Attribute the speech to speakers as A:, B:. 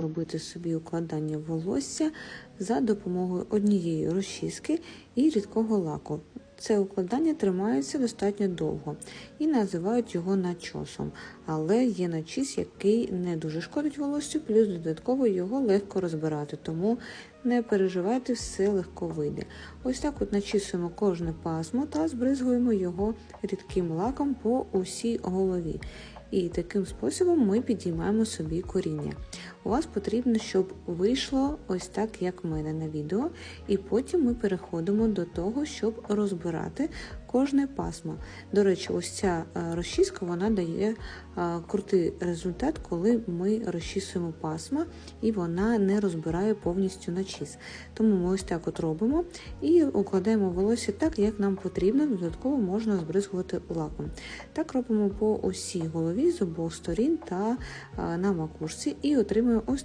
A: робити собі укладання волосся за допомогою однієї розчіски і рідкого лаку. Це укладання тримається достатньо довго і називають його начосом, але є начіс, який не дуже шкодить волоссю, плюс додатково його легко розбирати, тому не переживайте, все легко вийде. Ось так от начісуємо кожне пасмо та збризгуємо його рідким лаком по усій голові. І таким способом ми підіймаємо собі коріння. У вас потрібно, щоб вийшло ось так, як в мене на відео, і потім ми переходимо до того, щоб розбирати кожне пасмо. До речі, ось ця е, розчіска вона дає е, крутий результат, коли ми розчісуємо пасма і вона не розбирає повністю начіс. Тому ми ось так от робимо і укладаємо волосся так, як нам потрібно. Додатково можна збризгувати лаком. Так робимо по усій голові з обох сторін та е, на макушці і отримуємо ось